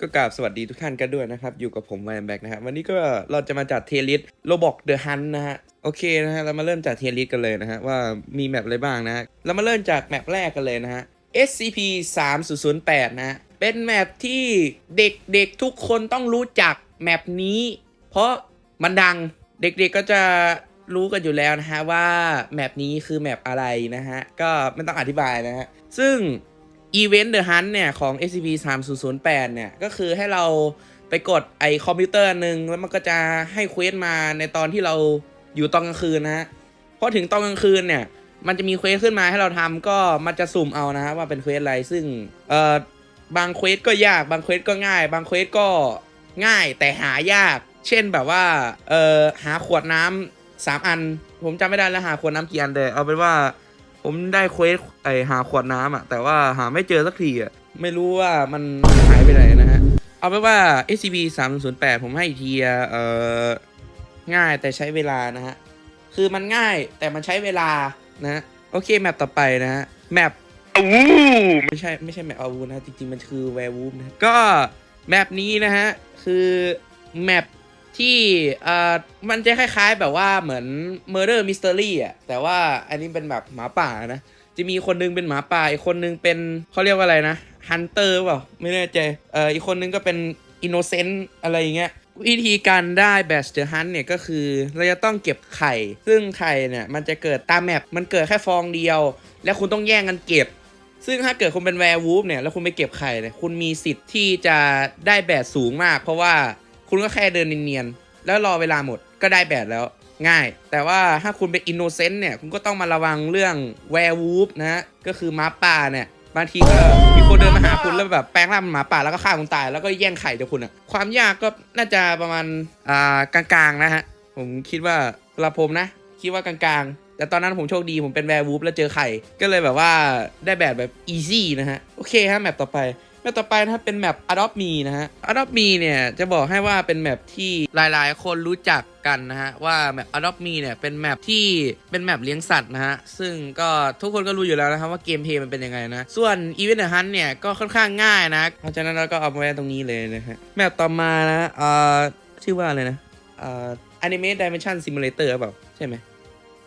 ก็กราบสวัสดีทุกท่านกันด้วยนะครับ อยู่กับผมแวมแบ็กนะครับ วันนี้ก็เราจะมาจัดเทลิสโรบอกเดอะฮันนะฮะ โอเคนะฮะ เรามาเริ่มจากเทลิสกันเลยนะฮะ ว่ามีแมปอะไรบ้างนะฮะ เรามาเริ่มจากแมปแรกกันเลยนะฮะ SCP 3 0 0 8นะฮะ เป็นแมปที่เด็กๆทุกคนต้องรู้จักแมปนี้ เพราะมันดังเด็กๆก็จะรู้กันอยู่แล้วนะฮะว่าแมปนี้คือแมปอะไรนะฮะ ก็ไม่ต้องอธิบายนะฮะ ซึ่ง Event The Hunt เนี่ย ของ SCP 3 0 0 8 เนี่ย ก็คือให้เราไปกดไอคอมพิวเตอร์หนึ่งแล้วมันก็จะให้เควสมาในตอนที่เราอยู่ตอนกลางคืนนะฮะพอถึงตอนกลางคืนเนี่ย มันจะมีเควสขึ้นมาให้เราทำก็มันจะสุ่มเอานะฮะว่าเป็นเควสอะไรซึ่งเอ่อบางเควสก็ยากบางเควสก็ง่าย บางเควสก็ง่ายแต่หายาก เช่นแบบว่าเอ่อหาขวดน้ำสามอัน ผมจำไม่ได้แล้วหาขวดน้ำกี่อันแต่เอาเป็นว่า ผมได้เควสไอหาขวดน้ำอะแต่ว่าหาไม่เจอสักทีอะไม่รู้ว่ามันหายไปไหนนะฮะ เอาเป็นว่า SCP 3 0 8ผมให้ทีอะเอ่อง่ายแต่ใช้เวลานะฮะ คือมันง่ายแต่มันใช้เวลานะฮะโอเค แมปต่อไปนะฮะ แมปอาวูไม่ใช่ไม่ใช่แมปอาวูนะ จริงๆ มันคือแวร์วูฟนะ ก็แมปนี้นะฮะ คือแมป ที่เอ่อมันจะคล้ายๆแบบว่าเหมือน Murder Mystery อะแต่ว่าอันนี้เป็นแบบหมาป่านะ จะมีคนนึงเป็นหมาป่า อีกคนนึงเป็นเขาเรียกว่าอะไรนะฮันเตอร์เปล่าไม่แน่ใจเอ่ออีกคนนึงก็เป็นอินโนเซนต์อะไรอย่างเงี้ยวิธีการได้แบชเดอร์ฮันเนี่ยก็คือเราจะต้องเก็บไข่ ซึ่งไข่เนี่ยมันจะเกิดตามแมปมันเกิดแค่ฟองเดียว แล้วคุณต้องแย่งกันเก็บ ซึ่งถ้าเกิดคุณเป็นแวร์วูฟเนี่ยแล้วคุณไปเก็บไข่เนี่ยคุณมีสิทธิ์ที่จะได้แบตสูงมาก เพราะว่า คุณก็แค่เดินเนียนๆแล้วรอเวลาหมดก็ได้แบตแล้วง่าย แต่ว่าถ้าคุณเป็นอินโนเซนต์เนี่ยคุณก็ต้องมาระวังเรื่องแวร์วูฟนะก็คือหมาป่าเนี่ยบางทีก็มีคนเดินมาหาคุณแล้วแบบแปลงร่างเป็นหมาป่าแล้วก็ฆ่าคุณตายแล้วก็แย่งไข่จากคุณอะความยากก็น่าจะประมาณอ่ากลางๆนะฮะผมคิดว่าสำหรับผมนะ คิดว่ากลางๆ แต่ตอนนั้นผมโชคดีผมเป็นแวร์วูฟแล้วเจอไข่ ก็เลยแบบว่าได้แบบแบบอีซี่นะฮะ โอเคฮะแมปต่อไป แมปต่อไปนะครับเป็นแมป Adopt Me นะฮะ Adopt Me เนี่ยจะบอกให้ว่าเป็นแมปที่หลาย ๆ คนรู้จักกันนะฮะว่าแมป Adopt Me เนี่ยเป็นแมปที่เป็นแมปเลี้ยงสัตว์นะฮะซึ่งก็ทุกคนก็รู้อยู่แล้วนะครับว่าเกมเพย์มันเป็นยังไงนะ ส่วน Event Hunt เนี่ยก็ค่อนข้างง่ายนะ เพราะฉะนั้นเราก็เอาไว้ตรงนี้เลยนะฮะแมปต่อมานะเอ่อชื่อว่าอะไรนะเอ่อ Anime Dimension Simulator หรือเปล่าใช่ไหม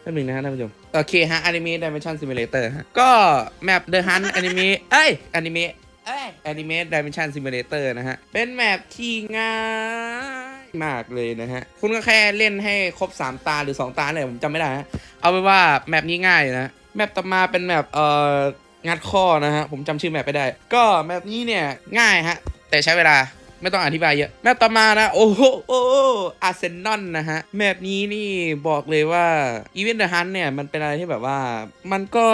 แป๊บหนึงนะฮะท่านผู้ชมโอเคฮะ Anime Dimension Simulator ฮะก็แมป The Hunt Anime เอ้ย Anime อ้ย Anime Dimension Simulator นะฮะ เป็นแมปที่ง่ายมากเลยนะฮะ คุณก็แค่เล่นให้ครบ 3 ตาหรือ 2 ตาเลยผมจำไม่ได้ฮะ เอาไปนว่าแมปนี้ง่ายนะ แมปต่อมาเป็นแมปเอ่องัดข้อนะฮะ ผมจำชื่อแมปไม่ได้ ก็แมปนี้เนี่ยง่ายฮะ แต่ใช้เวลา ไม่ต้องอธิบายเยอะแมปต่อมานะ โอ้โหโอ้อาร์เซนอลนะฮะแมปนี้นี่บอกเลยว่าอีเวนต์เดอะฮันเนี่ยมันเป็นอะไรที่แบบว่า มันก็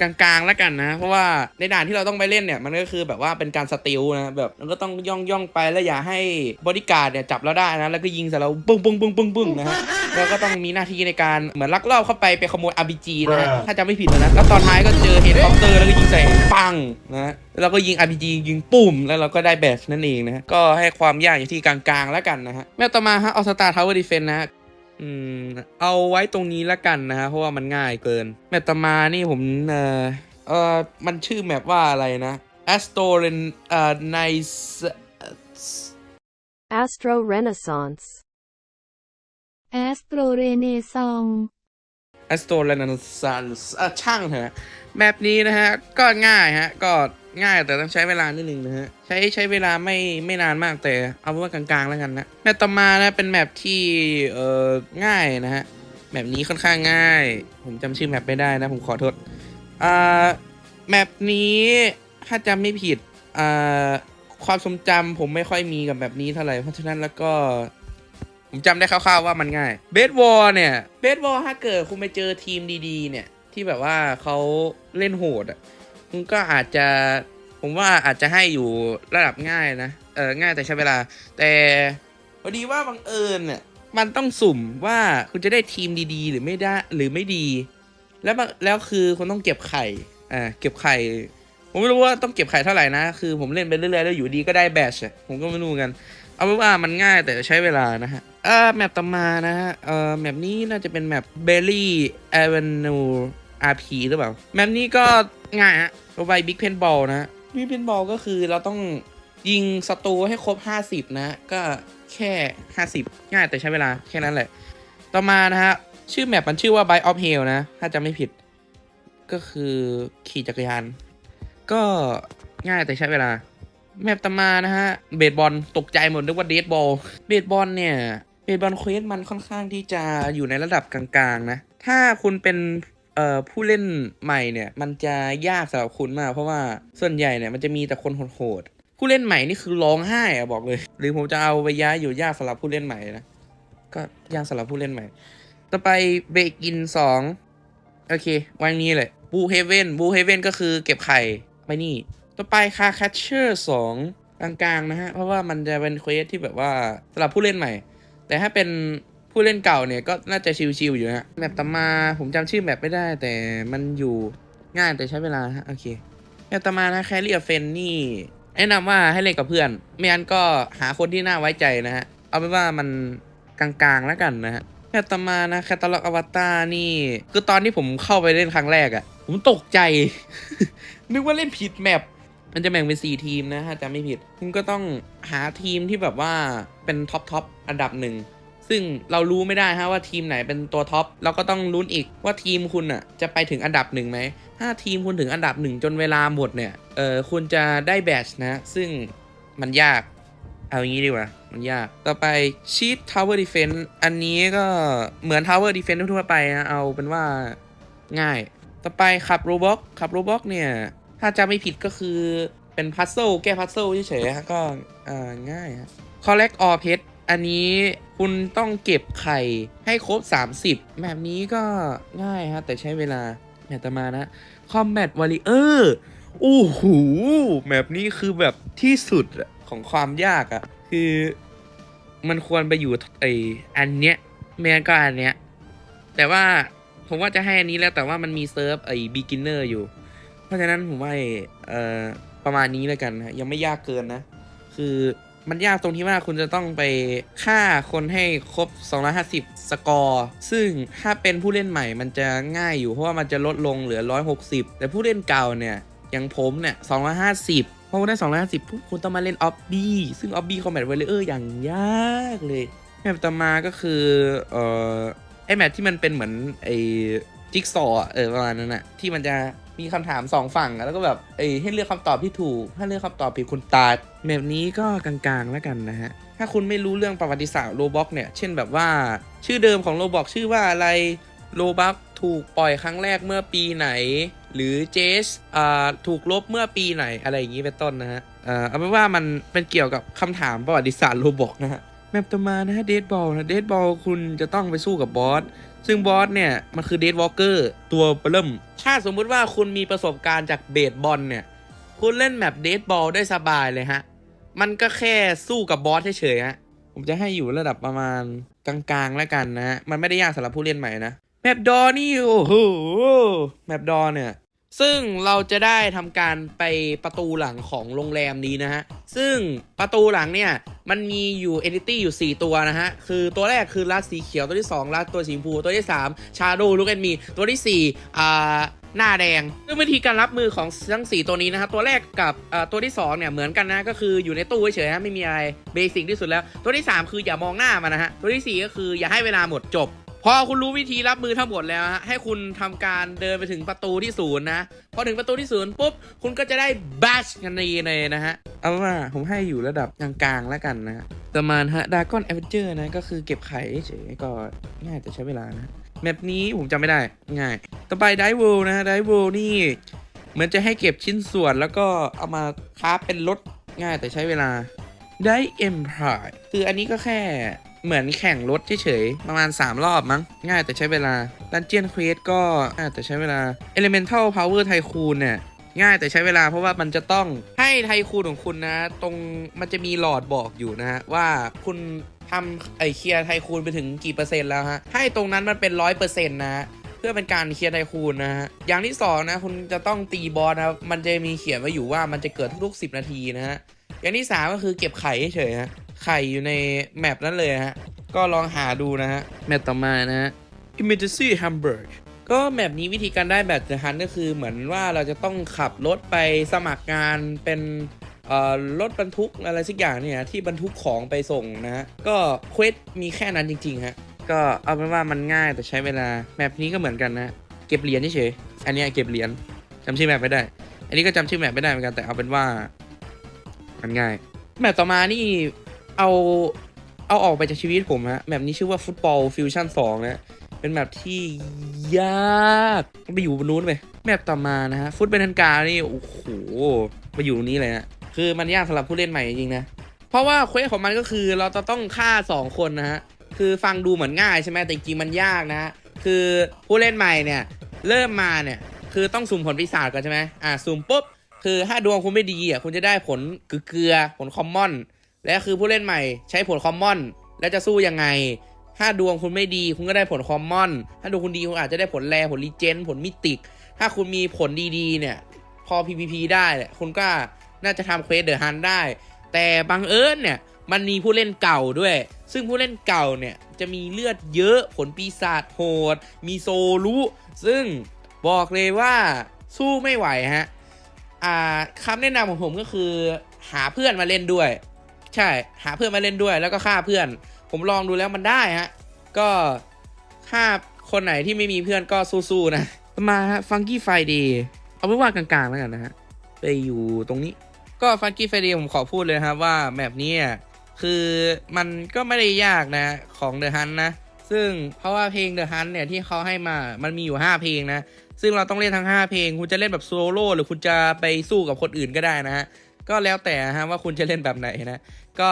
กลางๆแล้วกันนะ เพราะว่าในด่านที่เราต้องไปเล่นเนี่ย มันก็คือแบบว่าเป็นการสติลนะแบบมันก็ต้องย่องย่องไปแล้วอย่าให้บริการเนี่ยจับเราได้นะ แล้วก็ยิงใส่เราปึ้งปึ้งปึ้งปึ้งปึ้งนะฮะแล้วก็ต้องมีหน้าที่ในการเหมือนลักลอบเข้าไปไปขโมย RPG นะฮะถ้าจำไม่ผิดนะแล้วตอนท้ายก็เจอเฮลิคอปเตอร์แล้วก็ยิงใส่ปังนะ แล้วก็ยิง RPG ยิงปุ่ม แล้วเราก็ได้แบชนั่นเองนะฮะ ก็ให้ความยากอยู่ที่กลางๆแล้วกันนะฮะแมตต่อมาฮะเอาสตาร์ทาวเวอร์ดีเฟนนะฮะอืมเอาไว้ตรงนี้ละกันนะฮะเพราะว่ามันง่ายเกิน แมตต่อมานี่ผมเอ่อเอ่อมันชื่อแมปว่าอะไรนะ Astoren เอ่อ Nice Astro Renaissance. แอสโตรเรเนซอง a s t o r e n a i s s a n c e อะช่างเถอะแมปนี้นะฮะ ก็ง่ายฮะ ก็ ง่ายแต่ต้องใช้เวลานิดนึงนะฮะ ใช้ใช้เวลาไม่ไม่นานมากแต่เอาเป็นว่ากลางๆแล้วกันนะแมปต่อมานะเป็นแมปที่เอ่อง่ายนะฮะแมปนี้ค่อนข้างง่าย ผมจำชื่อแมปไม่ได้นะ ผมขอโทษอ่าแมปนี้ถ้าจำไม่ผิดอ่าความทรงจำผมไม่ค่อยมีกับแบบนี้เท่าไหร่เพราะฉะนั้นแล้วก็ ผมจำได้คร่าวๆว่ามันง่ายเบสบอลเนี่ยเบสบอลถ้าเกิดคุณไปเจอทีมดีๆ เนี่ยที่แบบว่าเขาเล่นโหดอะ ก็อาจจะผมว่าอาจจะให้อยู่ระดับง่ายนะเออง่ายแต่ใช้เวลา แต่พอดีว่าบังเอิญเนี่ยมันต้องสุ่มว่าคุณจะได้ทีมดีๆ หรือไม่ได้หรือไม่ดี แล้วแล้วคือคุณต้องเก็บไข่อ่าเก็บไข่ผมไม่รู้ว่าต้องเก็บไข่เท่าไหร่นะ คือผมเล่นไปเรื่อยๆแล้วอยู่ดีก็ได้แบชผมก็ไม่รู้กัน เอาเป็นว่ามันง่ายแต่ใช้เวลานะฮะเอ่อแมปต่อมานะฮะเอ่อแมปนี้น่าจะเป็นแมป Berry Avenue RP หรือเปล่า แมปนี้ก็ง่ายฮะโรบายบิ๊กเพนบอลนะบิ๊กเพนบอลก็คือเราต้องยิงศัตรูให้ครบ 50 นะ ก็แค่ 50 ง่ายแต่ใช้เวลาแค่นั้นแหละ ต่อมานะฮะ ชื่อแมปมันชื่อว่า Bite of Hell นะ ถ้าจำไม่ผิด ก็คือขี่จักรยาน ก็ง่ายแต่ใช้เวลา แมปต่อมานะฮะ เบสบอลตกใจหมดนึกว่าเดดบอล เบสบอลเนี่ย เบสบอลเควสมันค่อนข้างที่จะอยู่ในระดับกลางๆนะ ถ้าคุณเป็น เอ่อผู้เล่นใหม่เนี่ยมันจะยากสำหรับคุณมาก เพราะว่าส่วนใหญ่เนี่ยมันจะมีแต่คนโหดๆผู้เล่นใหม่นี่คือร้องไห้อะบอกเลย หรือผมจะเอาไปย้ายอยู่ยากสำหรับผู้เล่นใหม่นะก็ยากสำหรับผู้เล่นใหม่ ต่อไปเบรกอินสองโอเควางนี้เลยบูเฮเว่นบูเฮเว่นก็คือเก็บไข่ไปนี่ ต่อไปคาแคชเชอร์สองกลางๆนะฮะ เพราะว่ามันจะเป็นเควสที่แบบว่าสำหรับผู้เล่นใหม่ แต่ถ้าเป็น ผู้เล่นเก่าเนี่ยก็น่าจะชิวๆอยู่ฮะแมปต่อมาผมจำชื่อแมปไม่ได้ แต่มันอยู่ง่ายแต่ใช้เวลาฮะโอเคแมปต่อมานะแคลรี่เฟนนี่แนะนำว่าให้เล่นกับเพื่อนไม่งั้นก็หาคนที่น่าไว้ใจนะฮะเอาเป็นว่ามันกลางๆแล้วกันนะฮะแมปตมานะแคตตาล็อกอวตารนี่คือตอนที่ผมเข้าไปเล่นครั้งแรกอะ่ะ ผมตกใจ นึกว่าเล่นผิดแมปมันจะแบ่งเป็น 4 ทีมนะถ้าจำไม่ผิดคุณก็ต้องหาทีมที่แบบว่าเป็นท็อปท็อปอันดับหนึ่ง ซึ่งเรารู้ไม่ได้ฮะว่าทีมไหนเป็นตัวท็อปเราก็ต้องลุ้นอีกว่าทีมคุณอะจะไปถึงอันดับหนึ่งไหมถ้าทีมคุณถึงอันดับหนึ่งจนเวลาหมดเนี่ยเออคุณจะได้แบตชนะ ซึ่งมันยากเอาอย่างนี้ดีกว่า มันยาก ต่อไปชีตทาวเวอร์ดีเฟนต์อันนี้ก็เหมือนทาวเวอร์ดีเฟนต์ทั่วไปนะ เอาเป็นว่าง่าย ต่อไปขับโรบ็อกขับโรบ็อกเนี่ย ถ้าจำไม่ผิดก็คือเป็นพัซเซิลแก้พัซเซิลเฉยๆฮะก็เออง่ายฮะ collect all pet อันนี้คุณต้องเก็บไข่ให้ครบ 30 แบบนี้ก็ง่ายฮะแต่ใช้เวลาแมตต่อมานะ combat warrior โอ้โหแบบนี้คือแบบที่สุดของความยากอะคือมันควรไปอยู่ไออันเนี้ยไม่งั้นก็อันเนี้ยแต่ว่าผมว่าจะให้อันนี้แล้วแต่ว่ามันมีเซิร์ฟไอ้ beginner อยู่ เพราะฉะนั้นผมว่าเอ่อประมาณนี้แล้วกันนะยังไม่ยากเกินนะ คือ มันยากตรงที่ว่าคุณจะต้องไปฆ่าคนให้ครบ 250 สกอร์ ซึ่งถ้าเป็นผู้เล่นใหม่มันจะง่ายอยู่เพราะว่ามันจะลดลงเหลือ 160 แต่ผู้เล่นเก่าเนี่ยอย่างผมเนี่ย 250พอคุณได้ 250ปุ๊บคุณต้องมาเล่นออบบี้ซึ่งออบบี้คอมแบทเวลเลอร์อย่างยากเลยแมปต่อมาก็คือเอ่อไอแมปที่มันเป็นเหมือนไอจิ๊กซอเออประมาณนั้นอะที่มันจะ มีคำถามสองฝั่งแล้วก็แบบเอ้ยให้เลือกคำตอบที่ถูก ถ้าเลือกคำตอบผิดคุณตายแบบนี้ก็กลางๆแล้วกันนะฮะ ถ้าคุณไม่รู้เรื่องประวัติศาสตร์โลบ็อกเนี่ย เช่นแบบว่าชื่อเดิมของโลบ็อกชื่อว่าอะไรโลบ็อกถูกปล่อยครั้งแรกเมื่อปีไหน หรือเจสอ่าถูกลบเมื่อปีไหนอะไรอย่างนี้เป็นต้นนะฮะเอ่อเอาเป็นว่ามันเป็นเกี่ยวกับคำถามประวัติศาสตร์โลบ็อกนะฮะแมปต่อมานะฮะเดดบอลนะเดดบอลคุณจะต้องไปสู้กับบอส ซึ่งบอสเนี่ย มันคือเดดวอลเกอร์ตัวเปริ่ม ถ้าสมมุติว่าคุณมีประสบการณ์จากเบสบอลเนี่ย คุณเล่นแมปเดดบอลได้สบายเลยฮะ มันก็แค่สู้กับบอสเฉยๆฮะ ผมจะให้อยู่ระดับประมาณกลางๆแล้วกันนะฮะ มันไม่ได้ยากสำหรับผู้เล่นใหม่นะ แมปดอนี่โอ้โห แมปดอเนี่ย ซึ่งเราจะได้ทำการไปประตูหลังของโรงแรมนี้นะฮะ ซึ่งประตูหลังเนี่ย มันมีอยู่ entity อยู่ 4 ตัวนะฮะ คือตัวแรกคือลัดสีเขียวตัวที่2ลัดตัวสีชมพูตัวที่ 3 ชาโดลูกแอนมีตัวที่4อ่าหน้าแดงซึ่งวิธีการรับมือของทั้ง 4 ตัวนี้นะครับตัวแรกกับอ่าตัวที่ 2 เนี่ยเหมือนกันนะก็คืออยู่ในตู้เฉยๆฮะไม่มีอะไรเบสิกที่สุดแล้ว ตัวที่ 3 คืออย่ามองหน้ามันนะฮะตัวที่ 4 ก็คืออย่าให้เวลาหมดจบ พอคุณรู้วิธีรับมือทั้งหมดแล้วฮะให้คุณทำการเดินไปถึงประตูที่ศูนย์นะพอถึงประตูที่ศูนย์ปุ๊บคุณก็จะได้บัชกันในเลยนะฮะเอาว่าผมให้อยู่ระดับกลางๆแล้วกันนะฮะประมาณฮะดากอนแอเวนเจอร์นะก็คือเก็บไข่เฉยๆก็ง่ายแต่ใช้เวลานะแมปนี้ผมจำไม่ได้ง่าย ต่อไปไดเวลนะฮะไดเวลนี่เหมือนจะให้เก็บชิ้นส่วนแล้วก็เอามาคราเป็นรถง่ายแต่ใช้เวลาได้เอ็มพายคืออันนี้ก็แค่ เหมือนแข่งรถเฉยๆประมาณ 3 รอบมั้ง ง่ายแต่ใช้เวลาดันเจียนเควสก็ง่ายแต่ใช้เวลา Elemental Power Tycoon เนี่ยง่ายแต่ใช้เวลาเพราะว่ามันจะต้องให้ไทคูนของคุณนะ ตรงมันจะมีหลอดบอกอยู่นะฮะ ว่าคุณทำไอเคลียร์ไทคูนไปถึงกี่เปอร์เซ็นต์แล้วฮะ ให้ตรงนั้นมันเป็นร้อยเปอร์เซ็นต์นะเพื่อเป็นการเคลียร์ไทคูนนะฮะ อย่างที่สองนะคุณจะต้องตีบอสนะครับ มันจะมีเขียนไว้อยู่ว่ามันจะเกิดทุกๆ10 นาทีนะฮะ อย่างที่สามก็คือเก็บไข่เฉยฮะ ไข่อยู่ในแมปนั้นเลยฮะ ก็ลองหาดูนะฮะ แมปต่อมานะฮะ Emergency Hamburg ก็แมปนี้วิธีการได้แบบเดอะฮันก็คือเหมือนว่าเราจะต้องขับรถไปสมัครงานเป็นเอ่อรถบรรทุกอะไรสักอย่างเนี่ยที่บรรทุกของไปส่งนะฮะ ก็เควสมีแค่นั้นจริงๆฮะ ก็เอาเป็นว่ามันง่ายแต่ใช้เวลาแมปนี้ก็เหมือนกันนะเก็บเหรียญเฉยๆอันเนี้ยเก็บเหรียญจำชื่อแมปไม่ได้ อันนี้ก็จำชื่อแมปไม่ได้เหมือนกันแต่เอาเป็นว่ามันง่ายแมปต่อมานี่ เอาเอาออกไปจากชีวิตผมฮะแมปนี้ชื่อว่าฟุตบอลฟิวชั่น2นะ เป็นแมปที่ยากไปอยู่บนนู้นไปแมปต่อมานะฮะฟุตเบนันกานี่โอ้โหมาอยู่ตรงนี้เลยฮะคือมันยากสำหรับผู้เล่นใหม่จริงนะ เพราะว่าเควสของมันก็คือเราจะต้องฆ่า 2 คนนะฮะ คือฟังดูเหมือนง่ายใช่ไหมแต่จริงมันยากนะฮะ คือผู้เล่นใหม่เนี่ยเริ่มมาเนี่ยคือต้องสุ่มผลปีศาจก่อนใช่ไหมอ่าสุ่มปุ๊บคือถ้าดวงคุณไม่ดีอะคุณจะได้ผลเกลือผลคอมมอน และคือผู้เล่นใหม่ใช้ผลคอมมอน แล้วจะสู้ยังไง ถ้าดวงคุณไม่ดีคุณก็ได้ผลคอมมอน ถ้าดวงคุณดีคุณอาจจะได้ผลแรผลรีเจนผลมิติก ถ้าคุณมีผลดีๆเนี่ย พอ PVP ได้เนี่ยคุณก็น่าจะทำเควสเดอะฮันได้ แต่บังเอิญเนี่ยมันมีผู้เล่นเก่าด้วย ซึ่งผู้เล่นเก่าเนี่ยจะมีเลือดเยอะผลปีศาจโหด มีโซลุซึ่งบอกเลยว่าสู้ไม่ไหวฮะคำแนะนำของผมก็คือหาเพื่อนมาเล่นด้วย ใช่ หาเพื่อนมาเล่นด้วยแล้วก็ฆ่าเพื่อน ผมลองดูแล้วมันได้ฮะ ก็ฆ่าคนไหนที่ไม่มีเพื่อนก็สู้ๆนะ มาฮะฟังกี้ไฟดีเอาไว้ว่ากลางๆแล้วกันนะฮะ ไปอยู่ตรงนี้ ก็ฟังกี้ไฟดีผมขอพูดเลยนะครับว่าแมปนี้คือมันก็ไม่ได้ยากนะของเดอะฮันนะ ซึ่งเพราะว่าเพลงเดอะฮันเนี่ยที่เขาให้มา มันมีอยู่ 5 เพลงนะ ซึ่งเราต้องเล่นทั้ง 5 เพลง คุณจะเล่นแบบโซโล่หรือคุณจะไปสู้กับคนอื่นก็ได้นะฮะ ก็แล้วแต่ฮะว่าคุณจะเล่นแบบไหนนะ ก็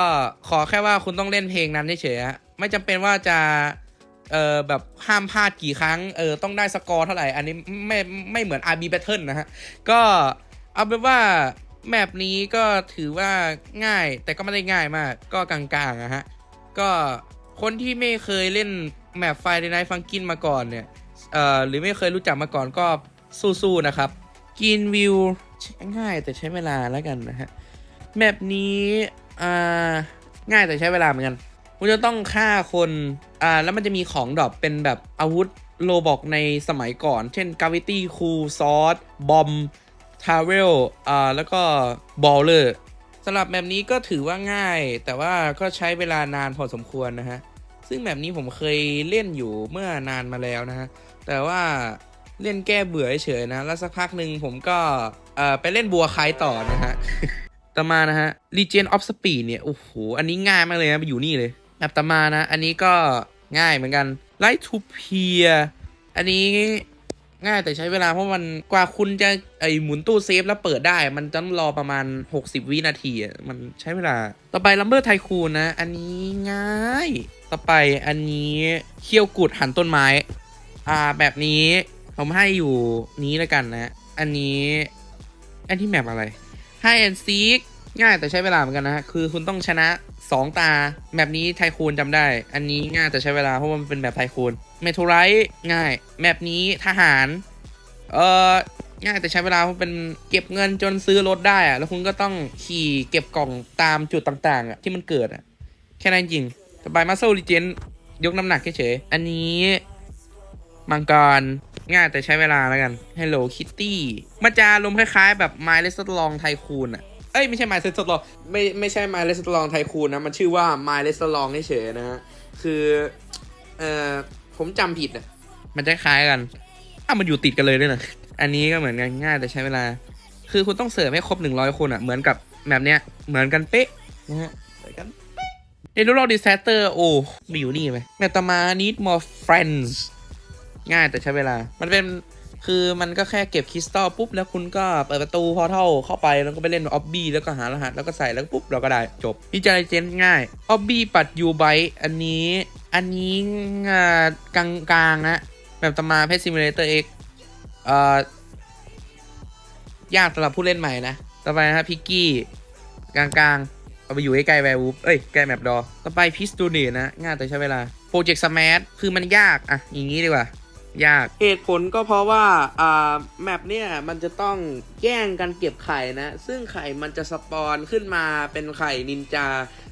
ขอแค่ว่าคุณต้องเล่นเพลงนั้นเฉยๆฮะไม่จำเป็นว่าจะเอ่อแบบห้ามพลาดกี่ครั้งเออต้องได้สกอร์เท่าไหร่ อันนี้ไม่ไม่เหมือน RB Battle นะฮะ ก็เอาเป็นว่าแมปนี้ก็ถือว่าง่ายแต่ก็ไม่ได้ง่ายมาก ก็กลางๆอะฮะ ก็คนที่ไม่เคยเล่นแมปไฟในไนฟังกินมาก่อนเนี่ยเอ่อหรือไม่เคยรู้จักมาก่อนก็สู้ๆนะครับกินวิว ง่ายแต่ใช้เวลาแล้วกันนะฮะแมปนี้อ่าง่ายแต่ใช้เวลาเหมือนกันคุณจะต้องฆ่าคนอ่าแล้วมันจะมีของดรอปเป็นแบบอาวุธโลบอกในสมัยก่อน เช่นกาวิตี้คูซอสบอมทาเวลอ่าแล้วก็บอลเลอร์สำหรับแมปนี้ก็ถือว่าง่าย แต่ว่าก็ใช้เวลานานพอสมควรนะฮะซึ่งแบบนี้ผมเคยเล่นอยู่เมื่อนานมาแล้วนะฮะ แต่ว่าเล่นแก้เบื่อเฉยนะ แล้วสักพักหนึ่งผมก็ เอ่อไปเล่นบัวคายต่อนะฮะ ต่อมานะฮะ Legion of Speed เนี่ย โอ้โห อันนี้ง่ายมากเลยนะไปอยู่นี่เลยแบบต่อมานะ อันนี้ก็ง่ายเหมือนกัน Light to Peer อันนี้ง่ายแต่ใช้เวลาเพราะมันกว่าคุณจะไอหมุนตู้เซฟแล้วเปิดได้ มันต้องรอประมาณ 60 วินาทีอะมันใช้เวลา ต่อไป Lumber Tycoon นะ อันนี้ง่าย ต่อไปอันนี้เขี้ยวกุดหันต้นไม้ อ่าแบบนี้ผมให้อยู่นี้แล้วกันนะ อันนี้ อันที่แมปอะไร High and Seek ง่ายแต่ใช้เวลาเหมือนกันนะฮะ คือคุณต้องชนะ 2 ตา แมปนี้ไทคูนจำได้ อันนี้ง่ายแต่ใช้เวลาเพราะมันเป็นแบบไทคูนเมโทไรง่าย แมปนี้ทหาร เอ่อ ง่ายแต่ใช้เวลาเพราะเป็นเก็บเงินจนซื้อรถได้อะแล้วคุณก็ต้องขี่เก็บกล่องตามจุดต่างๆอะที่มันเกิดอะแค่นั้นจริงต่อไปมาโซลิเจนยกน้ำหนักเฉยๆอันนี้มังกร ง่ายแต่ใช้เวลาแล้วกัน Hello Kitty มันจะลมคล้ายๆ แบบ My l e s t Long Tycoon อะเอ้ยไม่ใช่ My l e s t Long ไม่ไม่ใช่ My l e s t Long Tycoon นะ มันชื่อว่า My l e s t Long เฉยๆนะฮะ คือ เอ่อ ผมจำผิดอะมันจะคล้ายกันอ้าวมันอยู่ติดกันเลยด้วยนะ อันนี้ก็เหมือนกันง่ายแต่ใช้เวลา คือคุณต้องเสิร์ฟให้ครบ 100 คนอะเหมือนกับแบบเนี้ยเหมือนกันเป๊ะนะฮะเหมือนกันเป๊ะในรูปดิสแ a เตอร์โอ้มีอยู่นี่ไหมแมตตามา need more friends ง่ายแต่ใช้เวลา มันเป็นคือมันก็แค่เก็บคริสตัลปุ๊บแล้วคุณก็เปิดประตูพอเท่าเข้าไปแล้วก็ไปเล่นออบบี้แล้วก็หารหัสแล้วก็ใส่แล้วปุ๊บเราก็ได้จบพิจารณาเจนง่ายออบบี้ปัดยูไบอันนี้อันนี้อ่ากลางกลางนะแบบตมาเพชซิมูเลเตอร์เอ็กเอ่อยากสำหรับผู้เล่นใหม่นะ ต่อไปนะครับพิกกี้กลางๆเอาไปอยู่ใกล้ๆแวร์วูฟเอ้ยใกล้แมปดอ ต่อไปพิสตูเนนะ ง่ายแต่ใช้เวลาโปรเจกต์สมาร์ทคือมันยาก อะ อย่างนี้ดีกว่า ยาก เหตุผลก็เพราะว่าอ่าแมปเนี่ยมันจะต้องแย่งกันเก็บไข่นะ ซึ่งไข่มันจะสปอนขึ้นมาเป็นไข่นินจา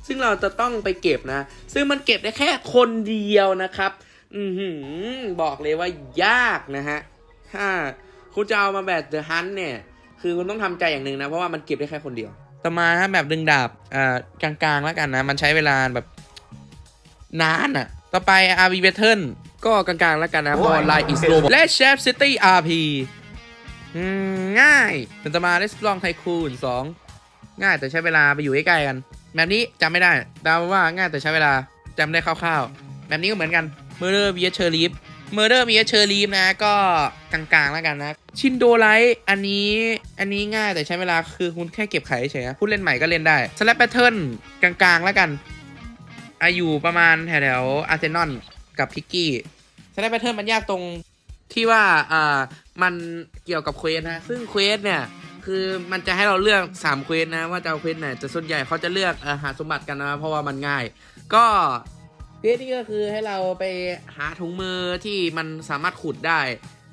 ซึ่งเราจะต้องไปเก็บนะ ซึ่งมันเก็บได้แค่คนเดียวนะครับ อือหือบอกเลยว่ายากนะฮะถ้าคุณจะเอามาแบบเดอะฮันเนี่ย คือคุณต้องทำใจอย่างหนึ่งนะ เพราะว่ามันเก็บได้แค่คนเดียว ต่อมาฮะแบบดึงดาบอ่ากลางๆแล้วกันนะ มันใช้เวลาแบบนานอะต่อไป RV Battle ก็กลางๆแล้วกันนะเพราะไลน์อิสโลและ Chef City RP อืมง่ายเป็นต่อมา Let's Long Tycoon 2ง่ายแต่ใช้เวลาไปอยู่ใกล้ๆกันแบบนี้จำไม่ได้เดาว่าง่ายแต่ใช้เวลาจำได้คร่าวๆแบบนี้ก็เหมือนกัน Murder vs Cherleaf Murder vs Cherleaf นะก็กลางๆแล้วกันนะ ชินโดไลท์อันนี้อันนี้ง่ายแต่ใช้เวลาคือคุณแค่เก็บไข่เฉยๆผู้เล่นใหม่ก็เล่นได้ Slap Pattern กลางๆแล้วกันอายุประมาณแถวๆอาร์เซนอลกับพิกกี้ Slap Pattern มันยากตรงที่ว่าอ่ามันเกี่ยวกับเควสนะซึ่งเควสเนี่ยคือมันจะให้เราเลือก3เควสนะว่าจะเอาเควสไหนแต่ส่วนใหญ่เขาจะเลือกอ่อหาสมบัติกันนะเพราะว่ามันง่าย ก็เควสนี้ก็คือให้เราไปหาถุงมือที่มันสามารถขุดได้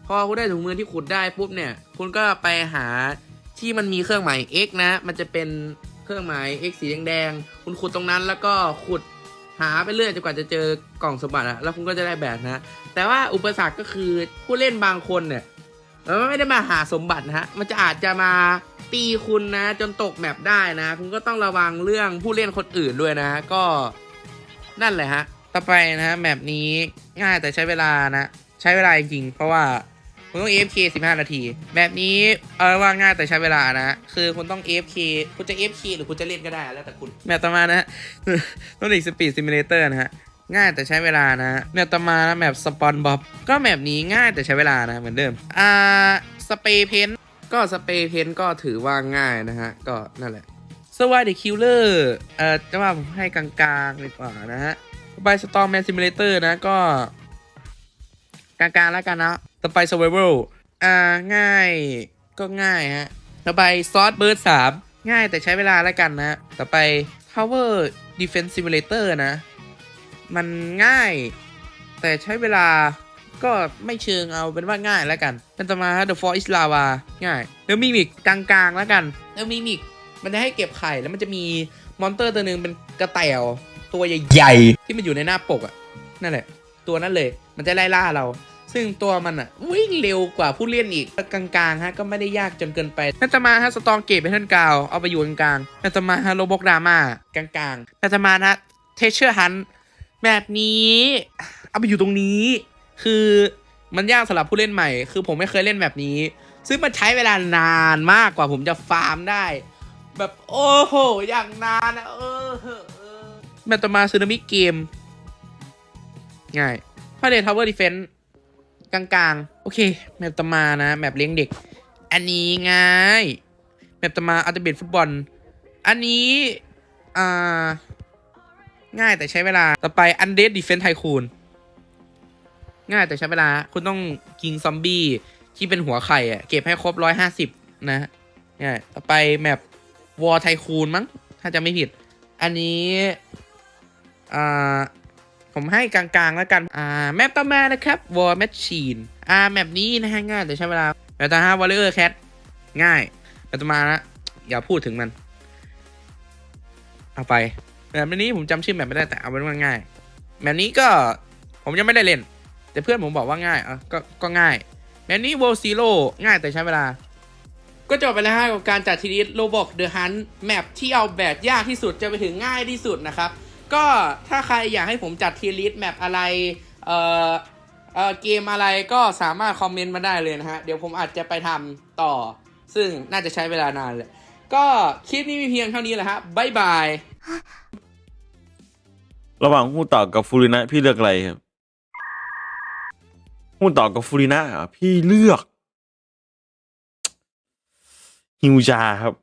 พอคุณได้ถุงมือที่ขุดได้ปุ๊บเนี่ยคุณก็ไปหาที่มันมีเครื่องหมาย X นะ มันจะเป็นเครื่องหมาย X สีแดงๆคุณขุดตรงนั้นแล้วก็ขุด หาไปเรื่อยจนกว่าจะเจอกล่องสมบัติอะแล้วคุณก็จะได้แบบนะ แต่ว่าอุปสรรคก็คือผู้เล่นบางคนเนี่ยมันไม่ได้มาหาสมบัตินะฮะมันจะอาจจะมาตีคุณนะ จนตกแมปได้นะ คุณก็ต้องระวังเรื่องผู้เล่นคนอื่นด้วยนะก็นั่นแหละฮะ ต่อไปนะฮะแมปนี้ง่ายแต่ใช้เวลานะ ใช้เวลาจริงเพราะว่า คุณต้อง AFK 15 นาที แบบนี้เออว่าง่ายแต่ใช้เวลานะ คือคุณต้อง AFK คุณจะ AFK หรือคุณจะเล่นก็ได้แล้วแต่คุณแมปต่อมานะฮะต้องอีกสปีดซิมูเลเตอร์นะฮะง่ายแต่ใช้เวลานะแมปต่อมานะแมปสปอนบ๊อบก็แมปนี้ง่ายแต่ใช้เวลานะเหมือนเดิมอ่าสเปรย์เพนก็สเปรย์เพนก็ถือว่าง่ายนะฮะ ก็นั่นแหละสวายเดอะคิลเลอร์เอ่อจะว่าผมให้กลางๆดีกว่านะฮะต่อไปสตอมแมนซิมูเลเตอร์นะก็ กลางๆแล้วกันนะ ต่อไป survival อ่าง่ายก็ง่ายฮะต่อไปซอสเบิร์ดสามง่ายแต่ใช้เวลาแล้วกันนะ ต่อไป Tower Defense Simulator นะ มันง่าย แต่ใช้เวลาก็ไม่เชิงเอาเป็นว่าง่ายแล้วกัน เป็นต่อมาฮะ The Four is Lava ง่าย แล้วมีมิกกลางๆแล้วกันแล้วมีมิกมันจะให้เก็บไข่แล้วมันจะมีมอนเตอร์ตัวหนึ่งเป็นกระแตวตัวใหญ่ๆที่มันอยู่ในหน้าปกอะนั่นแหละ ตัวนั้นเลย มันจะไล่ล่าเรา ซึ่งตัวมันอะวิ่งเร็วกว่าผู้เล่นอีกกลางๆฮะก็ไม่ได้ยากจนเกินไปน่าจะมาฮะสตองเกตเป็นท่านกาวเอาไปอยู่กลางๆน่าจะมาฮะโรบกดราม่ากลางๆน่าจะมานะเทเชอร์ฮันแบบนี้เอาไปอยู่ตรงนี้ คือมันยากสำหรับผู้เล่นใหม่ คือผมไม่เคยเล่นแบบนี้ ซึ่งมันใช้เวลานานมากกว่าผมจะฟาร์มได้ แบบโอ้โห อย่างนานนะเออเออแมตตมาซึนามิเกม ง่ายพาเดทาวเวอร์ดิเฟน กลางๆ โอเค แมปตมานะ แมปเลี้ยงเด็ก อันนี้ง่ายแมปต่อมาอัลติเมทฟุตบอล อันนี้ อ่า ง่ายแต่ใช้เวลา ต่อไป Undead Defense Tycoon ง่ายแต่ใช้เวลา คุณต้องกิงซอมบี้ที่เป็นหัวไข่อะเก็บให้ครบร้อยห้าสิบนะง่ายต่อไปแมปวอ r ไทคูนมั้ง ถ้าจะไม่ผิด อันนี้ อ่า ผมให้กลางๆแล้วกันอ่าแมปต่อมานะครับ War Machine อ่าแมปนี้นะฮะง่ายแต่ใช้เวลาแมปต่อมา Warrior Cat ง่ายแมปต่อมานะอย่าพูดถึงมัน เอาไปแบบนี้ผมจำชื่อแมปไม่ได้แต่เอาเป็นว่าง่ายแบบนี้ก็ผมยังไม่ได้เล่น แต่เพื่อนผมบอกว่าง่ายอะก็ก็ง่ายแบบนี้ World Zero ง่ายแต่ใช้เวลา ก็จบไปแล้วฮะกับการจัดทีนี้โลบอกเดอะฮันแมปที่เอาแบบยากที่สุดจะไปถึงง่ายที่สุดนะครับ ก็ถ้าใครอยากให้ผมจัดทีลิสแมปอะไร เอ่อเอ่อเกมอะไรก็สามารถคอมเมนต์มาได้เลยนะฮะ เดี๋ยวผมอาจจะไปทำต่อ ซึ่งน่าจะใช้เวลานานเลย ก็คลิปนี้มีเพียงเท่านี้แหละฮะบ๊ายบาย ระหว่างฮูต่อกับฟูรินะ พี่เลือกอะไรครับฮูต่อกับฟูรินะเหรอพี่เลือก ฮิวจาครับ